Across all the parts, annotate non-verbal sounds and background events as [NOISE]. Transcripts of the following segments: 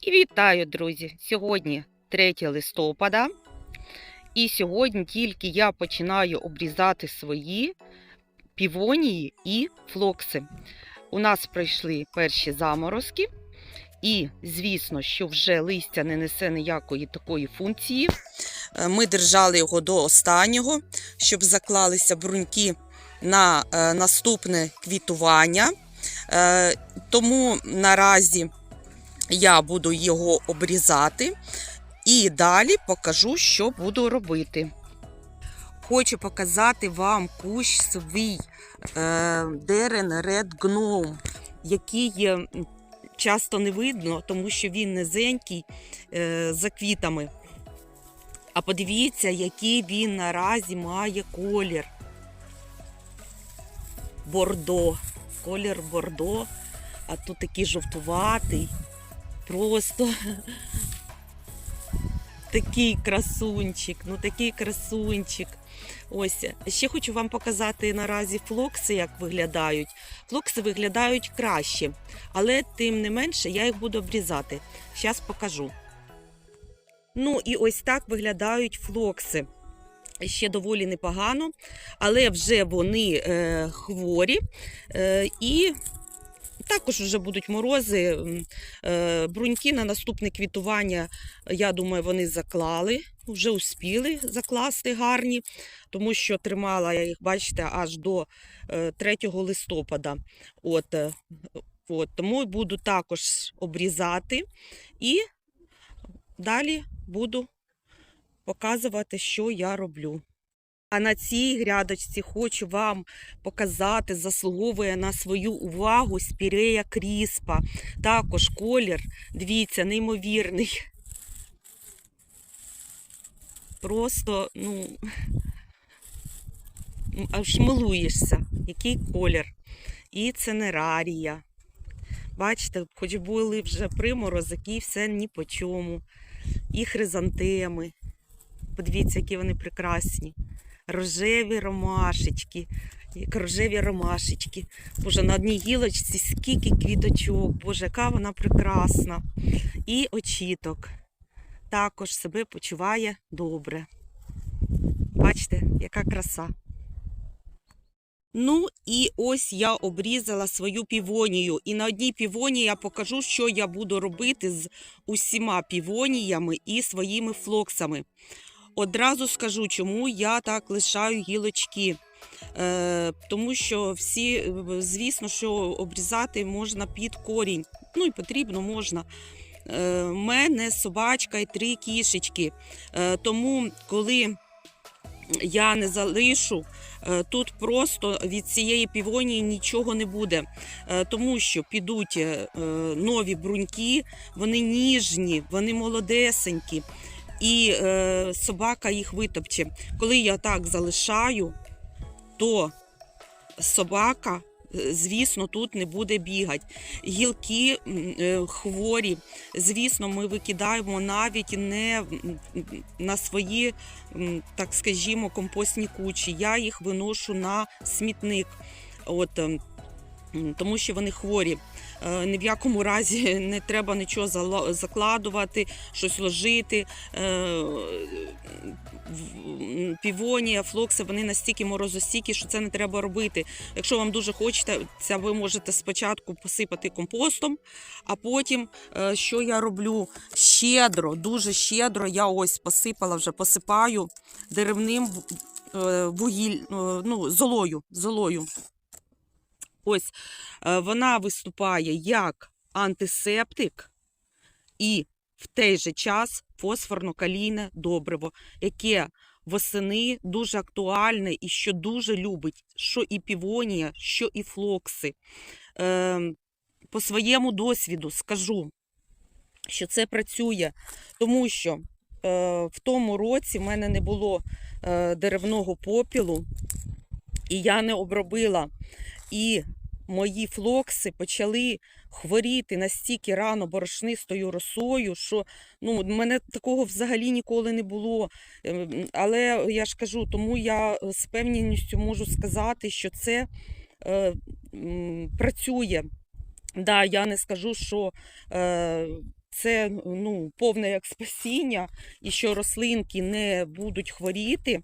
І вітаю, друзі! Сьогодні 3 листопада. І сьогодні тільки я починаю обрізати свої півонії і флокси. У нас пройшли перші заморозки, і, звісно, що вже листя не несе ніякої такої функції. Е, Ми держали його до останнього, щоб заклалися бруньки на е, наступне квітування. Е, Тому наразі я буду його обрізати і далі покажу, що буду робити. Хочу показати вам кущ свій е, Дерен Red Gnome, який часто не видно, тому що він низенький е, за квітами. А подивіться, який він наразі має колір. Бордо. Колір бордо. А тут такий жовтуватий. Просто такий красунчик. Ну такий красунчик. Ось. Ще хочу вам показати наразі флокси, як виглядають. Флокси виглядають краще, але тим не менше я їх буду обрізати. Зараз покажу. Ну і ось так виглядають флокси. Ще доволі непогано, але вже вони е, хворі е, і також вже будуть морози. Е, бруньки на наступне квітування, я думаю, вони заклали, вже успіли закласти гарні, тому що тримала я їх, бачите, аж до е, 3 листопада. От, е, от, тому буду також обрізати і далі буду показувати, що я роблю. А на цій грядочці хочу вам показати, заслуговує на свою увагу спірея кріспа. Також колір, дивіться, неймовірний. Просто, ну, аж милуєшся, який колір. І ценерарія. Бачите, хоч були вже приморозики, все ні по чому. І хризантеми. Подивіться, які вони прекрасні. Рожеві ромашечки. Як рожеві ромашечки. Боже, на одній гілочці скільки квіточок. Боже, яка вона прекрасна. І очіток. Також себе почуває добре. Бачите, яка краса. Ну і ось я обрізала свою півонію. І на одній півонії я покажу, що я буду робити з усіма півоніями і своїми флоксами. Одразу скажу, чому я так лишаю гілочки. Е, тому що всі, е, звісно, що обрізати можна під корінь. Ну і потрібно можна. Е, в мене собачка і три кішечки. Е, тому, коли я не залишу, е, тут просто від цієї півонії нічого не буде. Е, тому що підуть е, е, нові бруньки, вони ніжні, вони молодесенькі і е, собака їх витопче. Коли я так залишаю, то собака, е, звісно, тут не буде бігати. Гілки е, хворі, звісно, ми викидаємо навіть не на свої, так скажімо, компостні кучі. Я їх виношу на смітник. От, ем, тому що вони хворі. Е, Ні в якому [LAUGHS] разі не треба нічого закладувати, щось ложити. Е, Півонія, флокси, вони настільки морозостійкі, що це не треба робити. Якщо вам дуже хочеться, ви можете спочатку посипати компостом, а потім, е, що я роблю? Щедро, дуже щедро. Я ось посипала вже, посипаю деревним вугіль, ну, золою. золою. Ось е, вона виступає як антисептик і в той же час фосфорно-калійне добриво, яке восени дуже актуальне і що дуже любить, що і півонія, що і флокси. Е, по своєму досвіду скажу, що це працює, тому що е, в тому році в мене не було е, деревного попілу, і я не обробила. І мої флокси почали хворіти настільки рано борошнистою росою, що ну, мене такого взагалі ніколи не було. Ем, Але я ж кажу, тому я з певністю можу сказати, що це е, працює. Да, я не скажу, що е, це ну, повне як спасіння, і що рослинки не будуть хворіти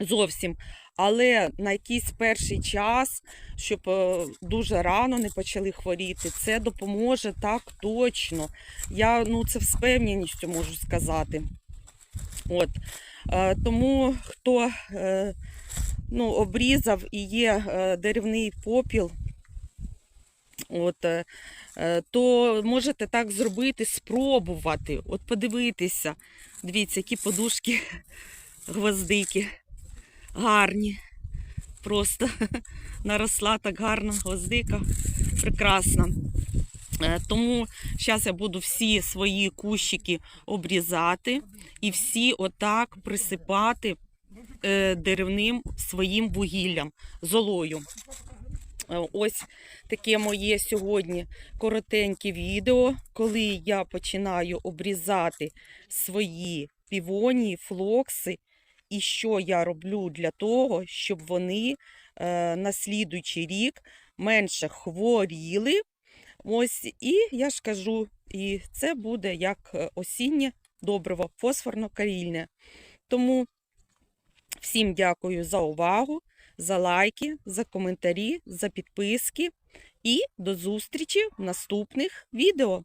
зовсім. Але на якийсь перший час, щоб е, дуже рано не почали хворіти, це допоможе так точно. Я ну, це з впевненістю можу сказати. От. Е, тому хто е, ну, обрізав і є деревний попіл, от, то можете так зробити, спробувати, от подивитися. Дивіться, які подушки [LAUGHS] гвоздики гарні. Просто [LAUGHS] наросла так гарна гвоздика. Прекрасна. Е, Тому зараз я буду всі свої кущики обрізати і всі отак присипати е, деревним своїм вугіллям, золою. Е, Ось таке моє сьогодні коротеньке відео, коли я починаю обрізати свої півонії, флокси, і що я роблю для того, щоб вони е, на слідуючий рік менше хворіли. Ось, і я ж кажу, і це буде як е, осіннє добриво, фосфорно-карільне. Тому всім дякую за увагу, за лайки, за коментарі, за підписки і до зустрічі в наступних відео.